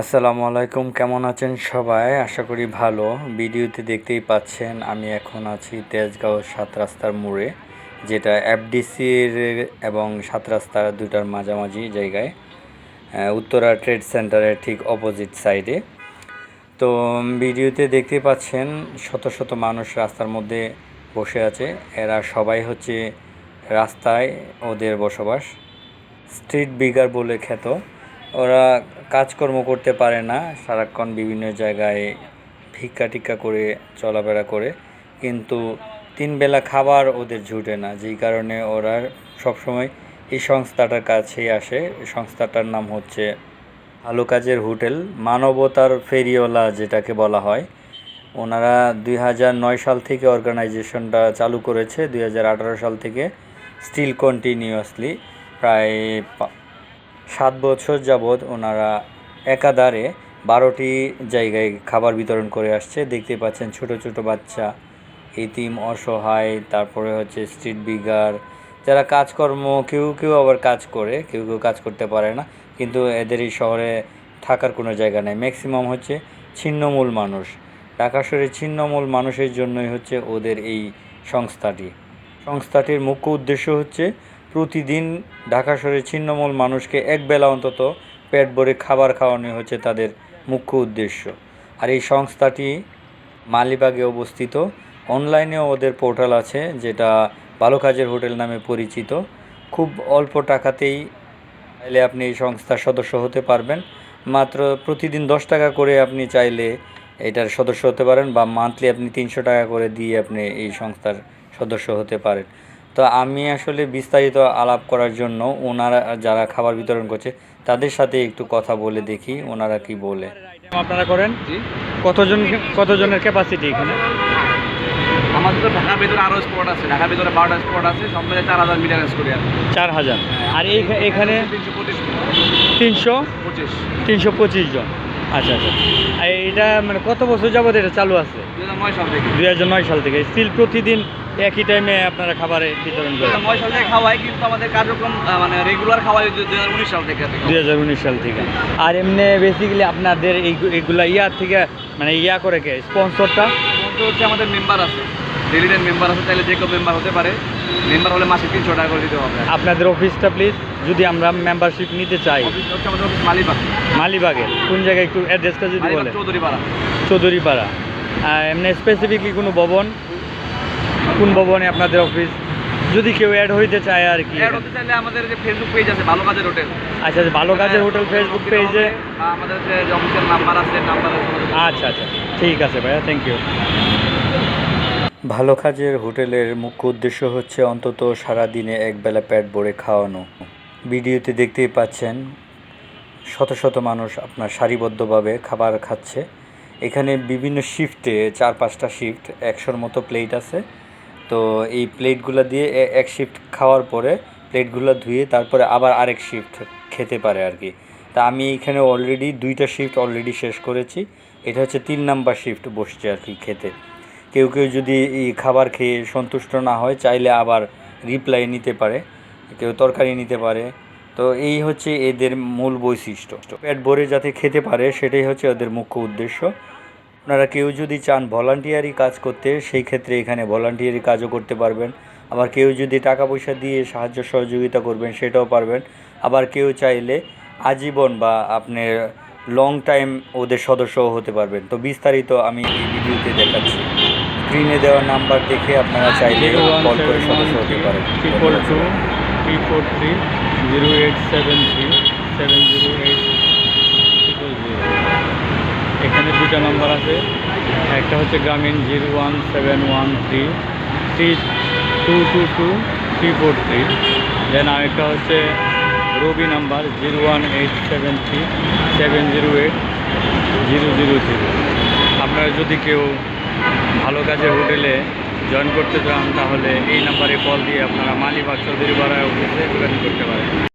আসসালামু আলাইকুম, কেমন আছেন সবাই? আশা করি ভালো। ভিডিওতে দেখতেই পাচ্ছেন, আমি এখন আছি তেজগাঁও সাত রাস্তার মোড়ে, যেটা এফডিসির এবং সাত রাস্তার দুটার মাঝামাঝি জায়গায় উত্তরা ট্রেড সেন্টারের ঠিক অপোজিট সাইডে তো ভিডিওতে দেখতে পাচ্ছেন, শত শত মানুষ রাস্তার মধ্যে বসে আছে। এরা সবাই হচ্ছে রাস্তায় ওদের বসবাস। স্ট্রিট বিগার বলে খ্যাত। ওরা কাজকর্ম করতে পারে না, সারাক্ষণ বিভিন্ন জায়গায় ভিক্ষা টিক্কা করে, চলাফেরা করে। কিন্তু তিন বেলা খাবার ওদের জুটে না, যেই কারণে ওরা সবসময় এই সংস্থাটার কাছেই আসে। সংস্থাটার নাম হচ্ছে ভালো কাজের হোটেল। মানবতার ফেরিওয়ালা যেটাকে বলা হয়। ওনারা দুই হাজার নয় সাল থেকে অর্গানাইজেশনটা চালু করেছে। দুই হাজার আঠারো সাল থেকে স্টিল কন্টিনিউয়াসলি। প্রায় সাত বছর যাবৎ ওনারা একাধারে বারোটি জায়গায় খাবার বিতরণ করে আসছে। দেখতে পাচ্ছেন ছোট ছোট বাচ্চা, এতিম, অসহায়, তারপরে হচ্ছে স্ট্রিট বিগার যারা কাজকর্ম, কেউ কেউ আবার কাজ করে, কেউ কেউ কাজ করতে পারে না। কিন্তু এদের এই শহরে থাকার কোনো জায়গা নেই। ম্যাক্সিমাম হচ্ছে ছিন্নমূল মানুষ। ঢাকা শহরের ছিন্নমূল মানুষের জন্যই হচ্ছে ওদের এই সংস্থাটি। সংস্থাটির মুখ্য উদ্দেশ্য হচ্ছে প্রতিদিন ঢাকা শহরের ছিন্নমূল মানুষকে একবেলা অন্তত পেট ভরে খাবার খাওয়ানো হচ্ছে তাদের মুখ্য উদ্দেশ্য। আর এই সংস্থাটি মালিবাগে অবস্থিত। অনলাইনেও ওদের পোর্টাল আছে, যেটা ভালো কাজের হোটেল নামে পরিচিত। খুব অল্প টাকাতেই চাইলে আপনি এই সংস্থার সদস্য হতে পারবেন। মাত্র প্রতিদিন দশ টাকা করে আপনি চাইলে এটার সদস্য হতে পারেন, বা মান্থলি আপনি তিনশো টাকা করে দিয়ে আপনি এই সংস্থার সদস্য হতে পারেন। তো আমি আসলে বিস্তারিত আলাপ করার জন্য ওনারা যারা খাবার বিতরণ করছে তাদের সাথে একটু কথা বলে দেখি ওনারা কি বলে। আপনারা করেন? কতজন কতজনের ক্যাপাসিটি এখানে? আমাদের তো ঢাকার ভিতরে আরও স্পট আছে। ঢাকার ভিতরে বারোটা স্পট আছে সব মিলে চার হাজার মিটার রেঞ্জ করি চার হাজার। আর এই এখানে তিনশো পঁচিশ তিনশো? পঁচিশ। তিনশো পঁচিশ জন। আচ্ছা আচ্ছা। আর এটা মানে কত বছর যাবত এটা চালু আছে? দুই হাজার নয় সাল থেকে। স্টিল প্রতিদিন একই টাইমে আপনারা খাবারে বিতরণ করেন। নয় সাল থেকে খাওয়াই কিন্তু আমাদের কার্যক্রম মানে রেগুলার খাওয়াই দুই হাজার উনিশ সাল থেকে। দুই হাজার উনিশ সাল থেকে। আর এমনি বেসিক্যালি আপনাদের এই এইগুলা ইয়ার থেকে মানে ইয়া করে কে? স্পন্সরটা স্পন্সর হচ্ছে আমাদের মেম্বার আছে। ডেলিডের মেম্বার আছে তাহলে যে কেউ মেম্বার হতে পারে মেম্বার হলে মাসে তিনশো টাকা করে দিতে হবে। আপনাদের অফিসটা প্লিজ যদি আমরা মেম্বারশিপ নিতে চাই। অফিস হচ্ছে আমাদের অফিস মালিবাগ। মালিবাগে কোন জায়গায় একটু অ্যাড্রেসটা যদি মালিবাগ বলে চৌধুরী পাড়া চৌধুরীপাড়া। আর এমনি স্পেসিফিকলি কোনো ভবন? কোন ভবনে আপনাদের অফিস যদি কেউ অ্যাড হইতে চায় আর কি। অ্যাড হতে চাইলে আমাদের যে ফেসবুক পেজ আছে ভালো কাজের হোটেল আচ্ছা আচ্ছা, ভালো কাজের হোটেল ফেসবুক পেজে আমাদের যে অফিসের নাম্বার আছে নাম্বার আচ্ছা আচ্ছা ঠিক আছে ভাইয়া থ্যাংক ইউ ভালো কাজের হোটেলের মুখ্য উদ্দেশ্য হচ্ছে অন্তত সারাদিনে একবেলা পেট ভরে খাওয়ানো। ভিডিওতে দেখতেই পাচ্ছেন, শত শত মানুষ আপনার সারিবদ্ধভাবে খাবার খাচ্ছে। এখানে বিভিন্ন শিফটে চার পাঁচটা শিফট একশোর মতো প্লেট আছে। তো এই প্লেটগুলো দিয়ে এক শিফট খাওয়ার পরে প্লেটগুলো ধুয়ে তারপরে আবার আরেক শিফট খেতে পারে আর কি। তা আমি এখানে অলরেডি দুইটা শিফট অলরেডি শেষ করেছি। এটা হচ্ছে তিন নাম্বার শিফট বসছে আর কি খেতে। কেউ কেউ যদি এই খাবার খেয়ে সন্তুষ্ট না হয়, চাইলে আবার রিপ্লাই নিতে পারে। কেউ তরকারি নিতে পারে। তো এই হচ্ছে এদের মূল বৈশিষ্ট্য। পেট ভরে যাতে খেতে পারে, সেটাই হচ্ছে ওদের মুখ্য উদ্দেশ্য। আপনারা কেউ যদি চান ভলান্টিয়ারি কাজ করতে, সেই ক্ষেত্রে এখানে ভলান্টিয়ারি কাজও করতে পারবেন। আবার কেউ যদি টাকা পয়সা দিয়ে সাহায্য সহযোগিতা করবেন, সেটাও পারবেন। আবার কেউ চাইলে আজীবন বা আপনার লং টাইম ওদের সদস্যও হতে পারবেন। তো বিস্তারিত আমি এই ভিডিওতে দেখাচ্ছি। স্ক্রিনে দেওয়া নাম্বার দেখে আপনারা চাইলে কল করে সদস্য হতে পারেন। Triple two three four three zero eight seven three seven zero eight triple zero এখানে দুটা নাম্বার আছে। একটা হচ্ছে Grameen zero one seven one three three two two two three four three. Then আরেকটা হচ্ছে Robi number zero one eight seven three seven zero eight zero zero zero. আপনারা যদি কেউ ভালো কাজের হোটেলে জয়েন করতে চান, তাহলে এই নাম্বারে কল দিয়ে আপনারা মালিবাগ চৌধুরী পাড়ায় অফিসে জয়েন করতে পারেন।